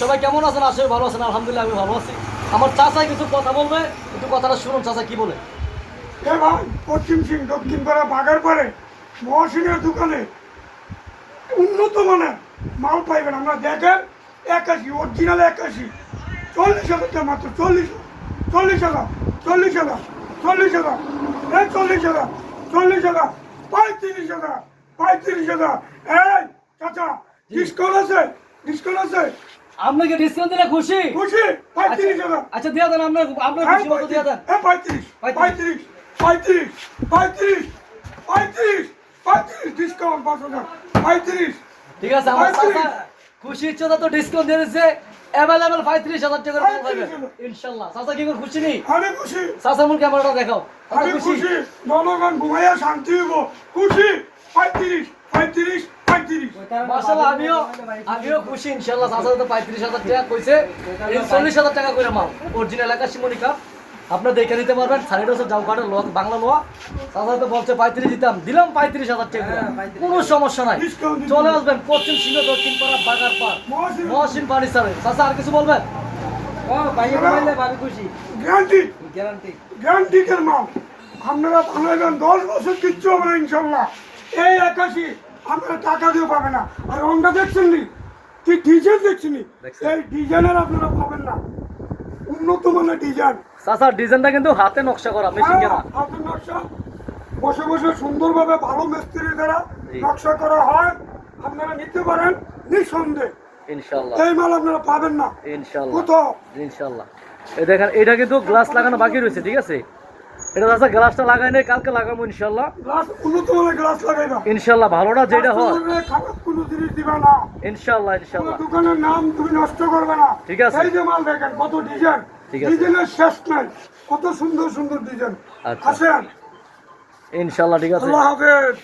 সবাই কেমন আছেন? আসলে ভালো আছেন, আলহামদুলিল্লাহ আমি ভালো আছি। আমার চাচাই কিছু কথা বলবে? একটু কথাটা শুনুন, চাচা কি বলে? ভাই, পশ্চিম সিং, দক্ষিণ পাড়া বাগার পারে মহাসিনের দোকানে। উন্নত মানের মাল পাইবেন আমরা, দেখেন, একাশি অরিজিনাল একাশি। চল্লিশ হাজার মাত্র, চল্লিশ চল্লিশ হাজার চল্লিশ হাজার চল্লিশ হাজার, এই চল্লিশ হাজার চল্লিশ হাজার, পঁয়ত্রিশ হাজার পঁয়ত্রিশ হাজার। এই, চাচা, ডিসকাউন্ট আছে ডিসকাউন্ট আছে। আপনাকে ডিসকাউন্ট দিলে খুশি? খুশি পঁয়ত্রিশ হাজার আচ্ছা দিয়ে দেন আপনার আপনার হ্যাঁ, খুশি মতো দিয়ে দেন। পঁয়ত্রিশ পঁয়ত্রিশ পঁয়ত্রিশ। পঁয়ত্রিশ পঁয়ত্রিশ পঁয়ত্রিশ ডিসকাউন্ট পাঁচ হাজার পঁয়ত্রিশ ঠিক আছে আমার। চাচা খুশি ইচ্ছে তো ডিসকাউন্ট দিয়ে দিচ্ছে অ্যাভেলেবেল পঁয়ত্রিশ হাজার টাকা করে পাবেন পঁয়ত্রিশ ইনশাল্লাহ। চাচা কি করে খুশি আমি খুশি। চাচা মূল ক্যামেরাটা দেখাও। খুশি? জনগণ ঘুমাইয়া শান্তি হইব। খুশি পঁয়ত্রিশ পঁয়ত্রিশ পঁয়ত্রিশ মাশাআল্লাহ আমিও আমিও খুশি ইনশাআল্লাহ। চাচা তো পঁয়ত্রিশ হাজার টাকা কইছে। চল্লিশ হাজার টাকা করে মাল। অরিজিনাল একাশি মনিকা আপনার দেখে নিতে পারবেন হচ্ছে কাঠের লোক বাংলা লোয়া বলছে পঁয়ত্রিশ দিতাম। দিলাম পঁয়ত্রিশ হাজার টাকা কোনো সমস্যা নাই। চলে আসবেন পশ্চিম সিংহ দক্ষিণ পাড়া বাগার পার মহাসিন। পানি সারে চাচা আর কিছু বলবেন? গ্যারান্টি গ্যারান্টি গ্যারান্টিকের আপনারা দশ বছর কিচ্ছু হবে না ইনশাল্লাহ এই একাশি। আপনারা টাকা দিয়ে পাবে না। আর রংটা দেখছেন নি কি ডিজাইন দেখছেন। নি। এই ডিজাইনের আপনারা পাবেন না। উন্নত মানের ডিজাইন। চাচা ডিজাইনটা কিন্তু হাতে নকশা করা মেশিন কেনা। হাতের নকশা। বসে বসে সুন্দরভাবে ভালো মিস্ত্রি দ্বারা নকশা করা হয়। আপনারা নিতে পারেন নিঃসন্দেহে। ইনশাআল্লাহ। এই মাল আপনারা পাবেন না। ইনশাআল্লাহ। কোথাও। ইনশাআল্লাহ। এই দেখেন এটা কিন্তু গ্লাস লাগানো বাকি রয়েছে ঠিক আছে? এটা চাচা গ্লাসটা লাগাই নাই কালকে লাগাবো ইনশাল্লাহ গ্লাস গ্লাস লাগাইবা ইনশাআল্লাহ ভালোটা যেটা হয়। খারাপ কোনো জিনিস দিবা না। ইনশাল্লাহ ইনশাল্লাহ দোকানের নাম তুমি নষ্ট করবে না। ঠিক আছে। এই যে মাল দেখেন কত ডিজাইন ঠিক আছে। ডিজাইনের শেষ নাই। কত সুন্দর সুন্দর ডিজাইন আছে আসেন। ইনশাআল্লাহ ঠিক আছে। আল্লাহ হাফেজ।